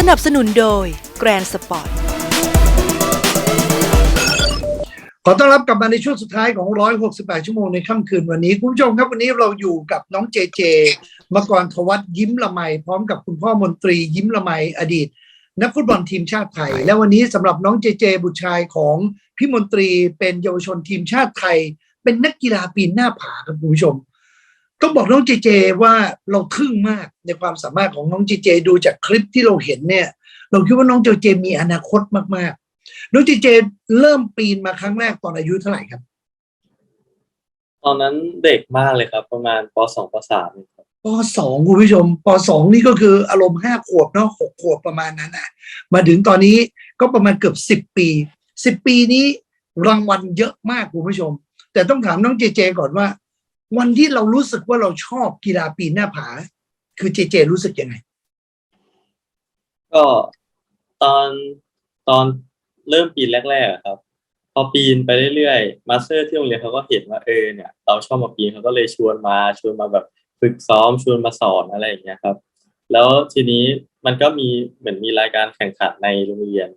สนับสนุนโดย Grand Sport ขอต้อนรับกลับมาในช่วงสุดท้ายของ 168 ชั่วโมงในค่ำคืนวันนี้ คุณผู้ชมครับวันนี้เราอยู่กับน้องเจเจมกรทวัฒน์ยิ้มละไม พร้อมกับคุณพ่อมนตรียิ้มละไมอดีต นักฟุตบอลทีมชาติไทย และวันนี้สำหรับน้องเจเจบุตรชายของพี่มนตรีเป็นเยาวชนทีมชาติไทย เป็นนักกีฬาปีนหน้าผาครับคุณผู้ชม ต้องบอกน้องเจเจว่าเราทึ่งมากในความสามารถของน้องเจเจดูจากคลิปที่เราเห็นเนี่ย เราคิดว่าน้องเจเจมีอนาคตมากๆ น้องเจเจเริ่มปีนมาครั้งแรกตอนอายุเท่าไหร่ครับ ตอนนั้นเด็กมากเลยครับ ประมาณปสองปสามเองครับปสองคุณผู้ชมปสองนี่ก็คืออารมณ์ห้าขวบเนาะหกขวบประมาณนั้นนะมาถึงตอนนี้ก็ประมาณเกือบสิบปีสิบปีนี้รางวัลเยอะมากคุณผู้ชม แต่ต้องถามน้องเจเจก่อนว่า วันที่เรารู้สึกว่าเราชอบกีฬาปีนหน้าผา คือเจเจรู้สึกยังไง ก็ตอนตอนเริ่มปีนแรกๆอะครับ พอปีนไปเรื่อยๆมาสเตอร์ที่โรงเรียนเขาก็เห็นว่าเออเนี่ย เราชอบมาปีนเขาก็เลยชวนมาชวนมาแบบฝึกซ้อมชวนมาสอนอะไรอย่างเงี้ยครับ แล้วทีนี้มันก็มีเหมือนมีรายการแข่งขันในโรงเรียน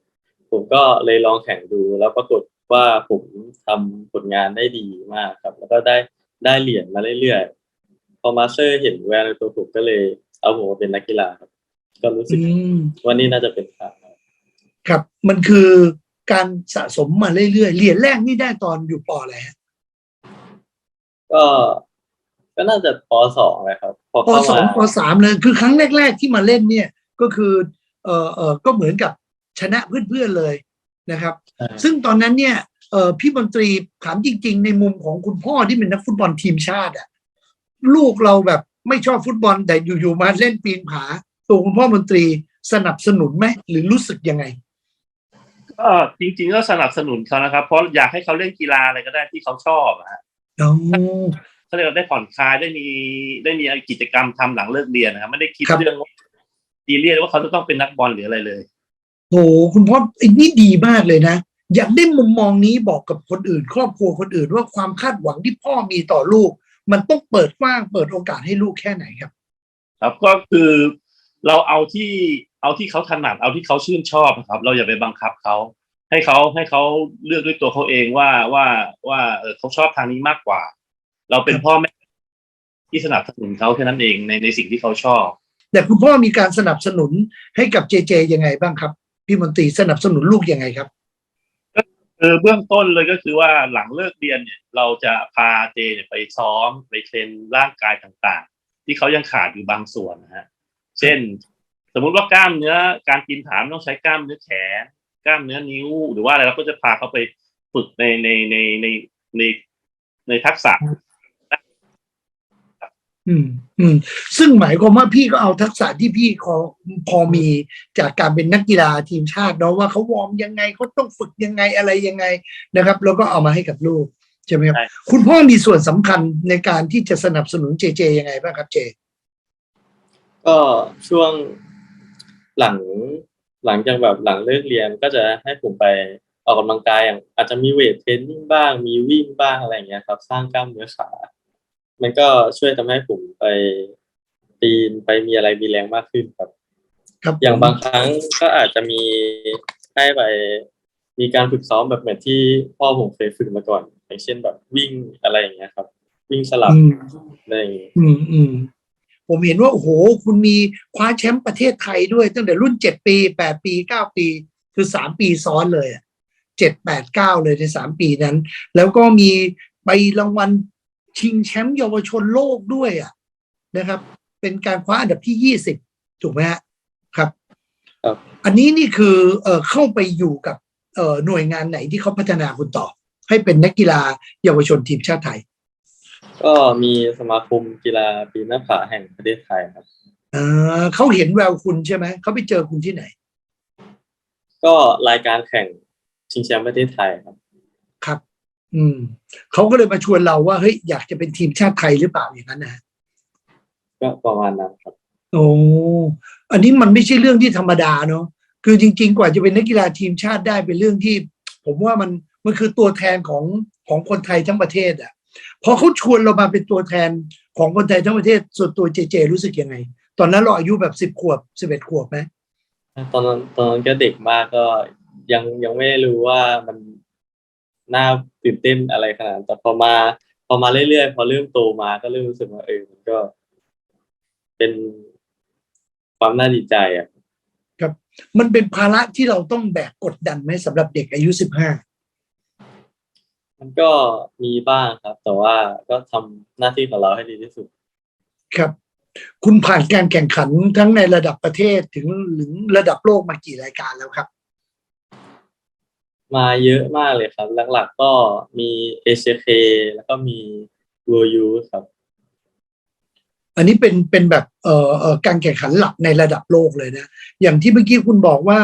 ผมก็เลยลองแข่งดูแล้วปรากฏว่าผมทำผลงานได้ดีมากครับ แล้วก็ได้ ได้เหรียญมาเรื่อยๆพอมาสเตอร์เห็นแววในตัวผมก็เลย เอาผมมาเป็นนักกีฬาครับ ก็รู้สึอืกมว่านี่น่าจะเป็นทางครับครับ มันคือการสะสมมาเรื่อยๆเหรียญแรกนี่ได้ตอนอยู่ปออะไรฮะก็ก็น่าจะปสองเลยครับ พอปเข้าสอมางปสามเลยคือครั้งแรก ๆ ที่มาเล่นเนี่ยก็คือเออเออก็เหมือนกับชนะเพื่อนๆเลยนะครับอ่าซึ่งตอนนั้นเนี่ย เออพี่มนตรีถามจริง ๆ ในมุมของคุณพ่อที่เป็นนักฟุตบอลทีมชาติอะลูกเราแบบไม่ชอบฟุตบอลแต่อยู่ๆมาเล่นปีนผา ตัวคุณพ่อมนตรีสนับสนุนไหมหรือรู้สึกยังไงก็จริงๆก็สนับสนุนเขานะครับ เพราะอยากให้เขาเล่นกีฬาอะไรก็ได้ที่เขาชอบอะฮะอ๋อเขาเรียกว่าได้ผ่อนคลายได้มีได้มีกิจกรรมทำหลังเลิกเรียนนะครับไม่ได้คิดครับเรื่องว่าดีเรียนว่าเขาจะต้องเป็นนักบอลหรืออะไรเลยโหคุณพ่อไอ้นี่ดีมากเลยนะ อยากได้มุมมองนี้บอกกับคนอื่น ครอบครัวคนอื่นว่าความคาดหวังที่พ่อมีต่อลูก มันต้องเปิดกว้างเปิดโอกาสให้ลูกแค่ไหนครับ ครับก็คือเราเอาที่เอาที่เขาถนัดเอาที่เขาชื่นชอบนะครับ เราอย่าไปบังคับเขาให้เขาให้เขาเลือกด้วยตัวเขาเองว่าว่าว่าเออเขาชอบทางนี้มากกว่า เราเป็นพ่อแม่ที่สนับสนุนเขาแค่นั้นเองในในสิ่งที่เขาชอบ แต่คุณพ่อมีการสนับสนุนให้กับเจเจยังไงบ้างครับ พี่มนตรีสนับสนุนลูกยังไงครับ คือเบื้องต้นเลยก็คือว่าหลังเลิกเรียนเนี่ยเราจะพาเจเนี่ยไปซ้อมไปเทรนร่างกายต่างๆ ที่เขายังขาดอยู่บางส่วนนะฮะเช่น สมมุติว่ากล้ามเนื้อการกินถามต้องใช้กล้ามเนื้อแขนกล้ามเนื้อนิ้ว หรือว่าอะไรเราก็จะพาเขาไปฝึกในในในในในในทักษะ อืมอืมซึ่งหมายความว่าพี่ก็เอาทักษะที่พี่พอพอมีจากการเป็นนักกีฬาทีมชาติเนาะว่าเขาวอร์มยังไงเขาต้องฝึกยังไงอะไรยังไงนะครับ แล้วก็เอามาให้กับลูกใช่ไหมครับใช่คุณพ่อมีส่วนสำคัญในการที่จะสนับสนุนเจเจยังไงบ้างครับเจ ก็ช่วงหลังหลังจากแบบหลังเลิกเรียนก็จะให้ผมไปออกกำลังกายอย่างอาจจะมีเวทเทรนนิ่งบ้างมีวิ่งบ้างอะไรอย่างเงี้ยครับ สร้างกล้ามเนื้อขา มันก็ช่วยทำให้ผมไปปีนไปมีอะไรมีแรงมากขึ้นครับ ครับอย่างบางครั้งก็อาจจะมีให้ไปมีการฝึกซ้อมแบบเหมือนที่พ่อผมเคยฝึกมาก่อน อย่างเช่นแบบวิ่งอะไรอย่างเงี้ยครับ วิ่งสลับอืมอะไรอย่างเงี้ยอืมอืมผมเห็นว่าโอ้โหคุณมีคว้าแชมป์ประเทศไทยด้วย ตั้งแต่รุ่นเจ็ดปีแปดปีเก้าปี คือสามปีซ้อนเลยเจ็ดแปดเก้าเลยในสามปีนั้น แล้วก็มีไปรางวัล ชิงแชมป์เยาวชนโลกด้วยอะนะครับ เป็นการคว้าอันดับที่ยี่สิบถูกไหมฮะครับครับอันนี้นี่คือเอ่อเข้าไปอยู่กับเอ่อหน่วยงานไหนที่เขาพัฒนาคุณต่อ ให้เป็นนักกีฬาเยาวชนทีมชาติไทย ก็มีสมาคมกีฬาปีนหน้าผาแห่งประเทศไทยครับอ่าเขาเห็นแววคุณใช่ไหมเขาไปเจอคุณที่ไหน ก็รายการแข่งชิงแชมป์ประเทศไทยครับ ครับ อืมเขาก็เลยมาชวนเราว่าเฮ้ยอยากจะเป็นทีมชาติไทยหรือเปล่าอย่างนั้นนะก็ประมาณนั้นครับ โอ้อันนี้มันไม่ใช่เรื่องที่ธรรมดาเนาะคือจริง ๆ กว่าจะเป็นนักกีฬาทีมชาติได้เป็นเรื่องที่ ผมว่ามันมันคือตัวแทนของของคนไทยทั้งประเทศอะ่ะพอเขาชวนเรามาเป็นตัวแทนของคนไทยทั้งประเทศส่วนตัวเจเจ รู้สึกยังไง ตอนนั้นเราอายุแบบสิบขวบสิบเอ็ดขวบไหมตอนนั้นตอนนั้นก็เด็กมากก็ยังยังไม่รู้ว่ามัน น่าตื่นเต้นอะไรขนาดนั้นแต่พอมาพอมาเรื่อยๆพอเริ่มโตมาก็เริ่มรู้สึกว่าเออมันก็ เป็นความน่าดีใจอะมันเป็นภาระที่เราต้องแบกกดดันไหมสำหรับเด็กอายุสิบห้ามันก็มีบ้างครับ แต่ว่าก็ทำหน้าที่ของเราให้ดีที่สุด ครับ คุณผ่านการแข่งขันทั้งในระดับประเทศถึงถึงระดับโลกมากี่รายการแล้วครับ มาเยอะมากเลยครับ หลักๆก็มี ACK แล้วก็มี w o r u ครับ อันนี้เป็นเป็นแบบเอ่อเอ่อการแข่งขันหลักในระดับโลกเลยนะ อย่างที่เมื่อกี้คุณบอกว่า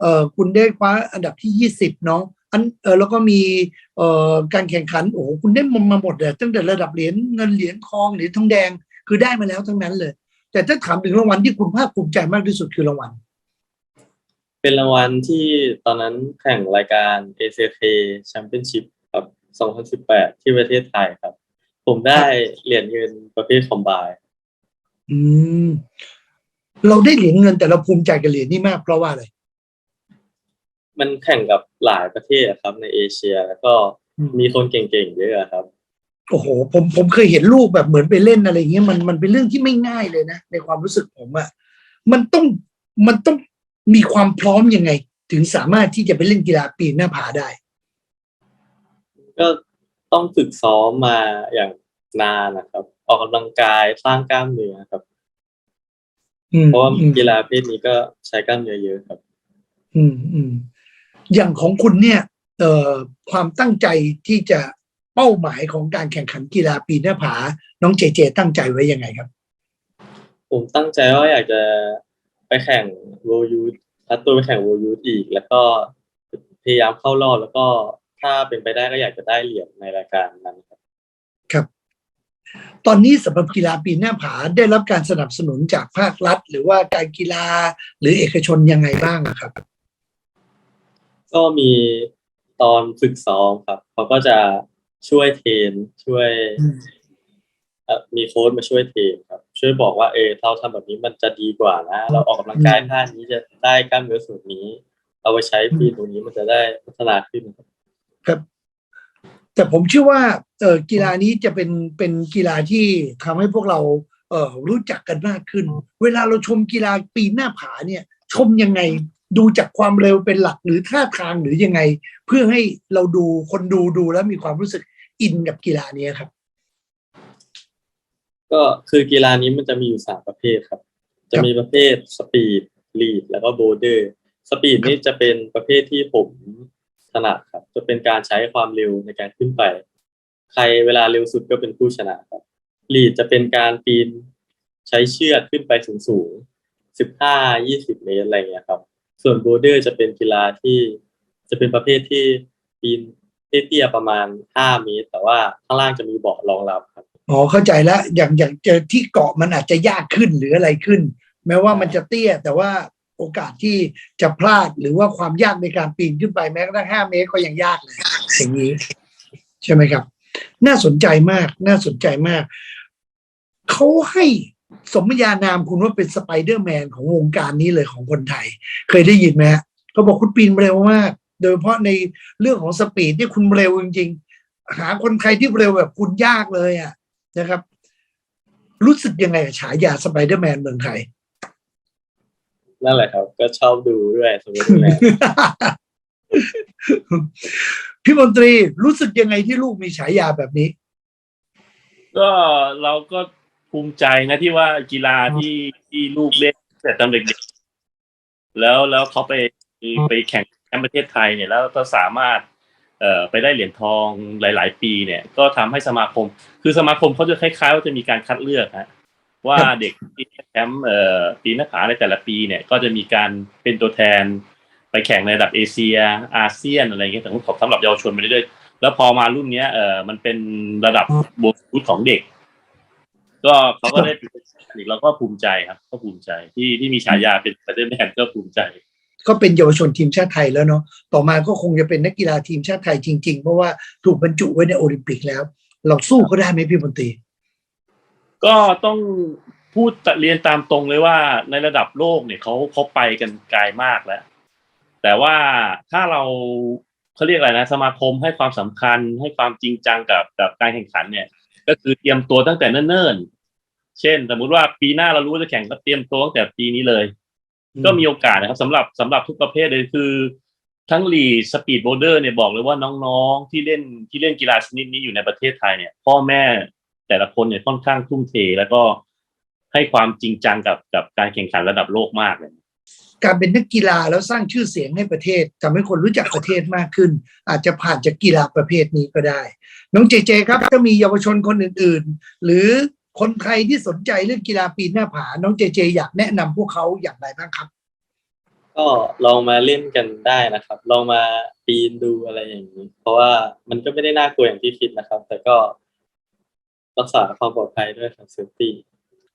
เอ่อคุณได้คว้าอันดับที่ยี่สิบเนาะอันเออแล้วก็มีเอ่อการแข่งขันโอ้โหคุณได้มมาหมดเลยตั้งแต่ระดับเหรียญเงินเหรียญทองเหรียญทองแดงคือได้มาแล้วทั้งนั้นเลย แต่ถ้าถามถึงรางวัลที่คุณภาคภูมิใจมากที่สุดคือรางวัล เป็นรางวัลที่ตอนนั้นแข่งรายการ ACK Championship ครับ2018 ที่ประเทศไทยครับ ผมได้เหรียญเงินประเภทคอมไบอืม เราได้เหรียญเงินแต่เราภูมิใจกับเหรียญนี้มากเพราะว่าอะไร มันแข่งกับหลายประเทศอะครับ ในเอเชียแล้วก็อืมมีคนเก่งๆเยอะอะครับ โอ้โห ผมผมเคยเห็นลูกแบบเหมือนไปเล่นอะไรอย่างเงี้ยมันมันเป็นเรื่องที่ไม่ง่ายเลยนะ ในความรู้สึกผมอะมันต้องมันต้อง มีความพร้อมยังไง ถึงสามารถที่จะไปเล่นกีฬาปีนหน้าผาได้ ก็ต้องฝึกซ้อมมาอย่างนานนะครับ ออกกำลังกายสร้างกล้ามเนื้อครับ อืมเพราะว่าอืมกีฬาประเพศนี้ก็ใช้กล้ามเนื้อเยอะครับ อืมอืมอย่างของคุณเนี่ย เอ่อความตั้งใจที่จะเป้าหมายของการแข่งขันกีฬาปีนหน้าผา น้องเจเจตั้งใจไว้ยังไงครับ ผมตั้งใจว่าอยากจะ ไปแข่ง World Youth คัดตัวไปแข่ง World Youth อีก แล้วก็พยายามเข้ารอบแล้วก็ถ้าเป็นไปได้ก็อยากจะได้เหรียญในรายการนั้นครับครับ ตอนนี้สำหรับกีฬาปีนหน้าผาได้รับการสนับสนุนจากภาครัฐ หรือว่าการกีฬาหรือเอกชนยังไงบ้างอะครับ ก็มีตอนฝึกซ้อมครับเขาก็จะช่วยเทรนช่วยอืมเอ่อมีโค้ชมาช่วยเทรนครับ ช่วยบอกว่าเออเราทำแบบนี้มันจะดีกว่านะ เราออกกำลังกายท่านี้จะได้กล้ามเนื้อส่วนนี้ เอาไปใช้ปีตรงนี้มันจะได้พัฒนาขึ้นครับครับ แต่ผมเชื่อว่าเออกีฬานี้จะเป็นเป็นกีฬาที่ทำให้พวกเราเออรู้จักกันมากขึ้น เวลาเราชมกีฬาปีนหน้าผาเนี่ย ชมยังไงดูจากความเร็วเป็นหลักหรือท่าทางหรือยังไง เพื่อให้เราดูคนดูดูแล้วมีความรู้สึกอินกับกีฬานี้ครับ ก็คือกีฬานี้มันจะมีอยู่สามประเภทครับ จะมีประเภทสปีดลีดแล้วก็โบเดอร์สปีดนี่จะเป็นประเภทที่ผมถนัดครับ จะเป็นการใช้ความเร็วในการขึ้นไป ใครเวลาเร็วสุดก็เป็นผู้ชนะครับลีดจะเป็นการปีนใช้เชือกขึ้นไปสูงสูงสิบห้ายี่สิบเมตรอะไรเงี้ยครับ ส่วนโบเดอร์จะเป็นกีฬาที่จะเป็นประเภทที่ปีนเตี้ยๆประมาณห้าเมตร แต่ว่าข้างล่างจะมีเบาะรองรับครับ อ๋อเข้าใจแล้วอย่างอย่างเจอที่เกาะมันอาจจะยากขึ้นหรืออะไรขึ้น แม้ว่ามันจะเตี้ย แต่ว่าโอกาสที่จะพลาดหรือว่าความยากในการปีนขึ้นไปแม้กระทั่งห้าเมตรก็ยังยากเลยอย่างนี้ ใช่ไหมครับ น่าสนใจมาก น่าสนใจมากเขาให้สมญานามคุณว่าเป็นสไปเดอร์แมนของวงการนี้เลยของคนไทย เคยได้ยินไหมฮะเขาบอกคุณปีนเร็วมาก โดยเฉพาะในเรื่องของสปีดที่คุณเร็วจริงๆหาคนไทยที่เร็วแบบคุณยากเลยอะ นะครับ รู้สึกยังไงกับฉายาสไปเดอร์แมนเมืองไทย นั่นแหละครับ ก็ชอบดูด้วยสมมติแมนพี่มนตรีรู้สึกยังไงที่ลูกมีฉายาแบบนี้ ก็เราก็ภูมิใจนะที่ว่ากีฬาที่ที่ลูกเล่นแต่ตอนเด็กๆแล้วแล้วเขาไปไปแข่งแชมป์ประเทศไทยเนี่ย แล้วก็สามารถเอ่อ ไปได้เหรียญทองหลาย ๆ ปีเนี่ย ก็ทำให้สมาคม คือสมาคมเขาจะคล้ายๆว่าจะมีการคัดเลือกฮะว่าเด็กที่แชมป์เออปีนหน้าในแต่ละปีเนี่ย ก็จะมีการเป็นตัวแทนไปแข่งในระดับเอเชียอาเซียนอะไรเงี้ยแต่สำหรับเยาวชนไปเรื่อยๆแล้วพอมารุ่นเนี้ยเออมันเป็นระดับบวกของเด็ก ก็เขาก็ได้เป็นอีกเราก็ภูมิใจครับ ก็ภูมิใจที่ที่มีฉายาเป็นประเทศแมนก็ภูมิใจ ก็เป็นเยาวชนทีมชาติไทยแล้วเนาะต่อมาก็คงจะเป็นนักกีฬาทีมชาติไทยจริง ๆ เพราะว่าถูกบรรจุไว้ในโอลิมปิกแล้ว เราสู้เขาได้ไหมพี่มนตรีก็ต้องพูดเรียนตามตรงเลยว่าในระดับโลกเนี่ยเขาเขาไปกันไกลมากแล้ว แต่ว่าถ้าเราเขาเรียกอะไรนะ สมาคมให้ความสำคัญให้ความจริงจังกับกับการแข่งขันเนี่ย ก็คือเตรียมตัวตั้งแต่เนิ่นๆเช่น สมมุติว่าปีหน้าเรารู้ว่าจะแข่งก็เตรียมตัวตั้งแต่ปีนี้เลย ก็มีโอกาสนะครับสำหรับสำหรับทุกประเภทเลยคือ ทั้งลีสปีดโบเดอร์เนี่ยบอกเลยว่าน้องๆที่เล่นที่เล่นกีฬาชนิดนี้อยู่ในประเทศไทยเนี่ย พ่อแม่แต่ละคนเนี่ยค่อนข้างทุ่มเทแล้วก็ให้ความจริงจังกับกับการแข่งขันระดับโลกมากเลยการเป็นนักกีฬาแล้วสร้างชื่อเสียงให้ประเทศทำให้คนรู้จักประเทศมากขึ้น อาจจะผ่านจากกีฬาประเภทนี้ก็ได้ น้องเจเจครับถ้ามีเยาวชนคนอื่น ๆ หรือ คนไทยที่สนใจเรื่องกีฬาปีนหน้าผา น้องเจเจ อยากแนะนำพวกเขาอย่างไรบ้างครับ ก็ลองมาเล่นกันได้นะครับ ลองมาปีนดูอะไรอย่างนี้ เพราะว่ามันก็ไม่ได้น่ากลัวอย่างที่คิดนะครับ แต่ก็รักษาความปลอดภัยด้วยครับเซฟตี้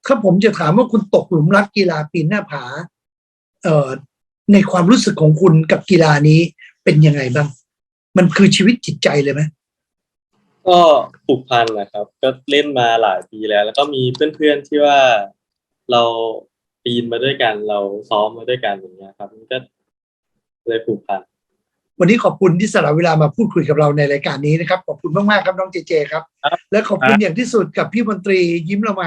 ถ้าผมจะถามว่าคุณตกหลุมรักกีฬาปีนหน้าผา เอ่อในความรู้สึกของคุณกับกีฬานี้เป็นยังไงบ้าง มันคือชีวิตจิตใจเลยไหม ก็ผูกพันนะครับ ก็เล่นมาหลายปีแล้ว แล้วก็มีเพื่อนๆที่ว่าเราปีนมาด้วยกัน เราซ้อมมาด้วยกันอย่างเงี้ยครับมันก็เลยผูกพันวันนี้ขอบคุณที่สละเวลามาพูดคุยกับเราในรายการนี้นะครับ ขอบคุณมากๆครับน้องเจเจครับครับและขอบคุณครับอย่างที่สุดกับพี่มนตรียิ้มละไม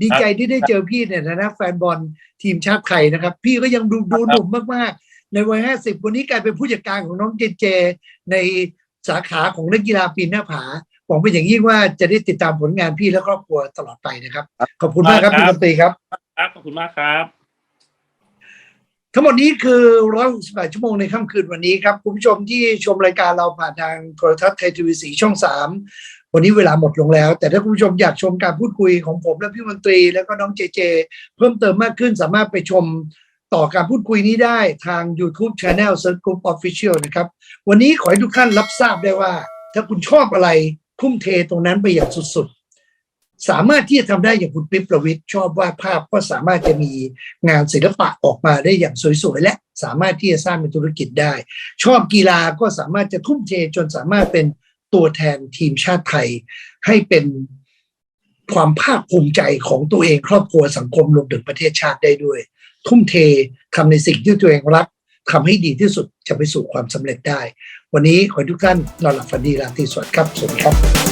ดีใจที่ได้เจอพี่ในฐานะแฟนบอลทีมชาติไทยนะครับ พี่ก็ยังดูดูหนุ่มมากๆ ในวัยห้าสิบวันนี้กลายเป็นผู้จัดการของน้องเจเจ ในสาขาของนักกีฬาปีนหน้าผาห วังเป็นอย่างยิ่งว่าจะได้ติดตามผลงานพี่และครอบครัวตลอดไปนะครับ ขอบคุณมากครับครับพี่มนตรีครับ ครับขอบคุณมากครับ ทั้งหมดนี้คือ168ชั่วโมงในค่ำคืนวันนี้ครับ คุณผู้ชมที่ชมรายการเราผ่านทางโทรทัศน์ไทยทีวีสีช่อง3วันนี้เวลาหมดลงแล้ว แต่ถ้าคุณผู้ชมอยากชมการพูดคุยของผมและพี่มนตรี แล้วก็น้องเจเจ เพิ่มเติมมากขึ้นสามารถไปชมต่อการพูดคุยนี้ได้ทาง YouTube Channel c i r c l e Official นะครับ วันนี้ขอให้ทุกท่านรับทราบได้ว่า ถ้าคุณชอบอะไร ทุ่มเทตรงนั้นไปอย่างสุดๆ สามารถที่จะทำได้อย่างคุณปิ๊บประวิทย์ชอบวาดภาพก็สามารถจะมีงานศิลปะออกมาได้อย่างสวยๆ และสามารถที่จะสร้างเป็นธุรกิจได้ ชอบกีฬาก็สามารถจะทุ่มเทจนสามารถเป็นตัวแทนทีมชาติไทย ให้เป็นความภาคภูมิใจของตัวเองครอบครัวสังคมรวมถึงประเทศชาติได้ด้วย ทุ่มเททำในสิ่งที่ตัวเองรัก ทำให้ดีที่สุดจะไปสู่ความสำเร็จได้ วันนี้ขอทุกท่านนอนหลับฝันดีราตรีสวัสดิ์ครับสวัสดีครับ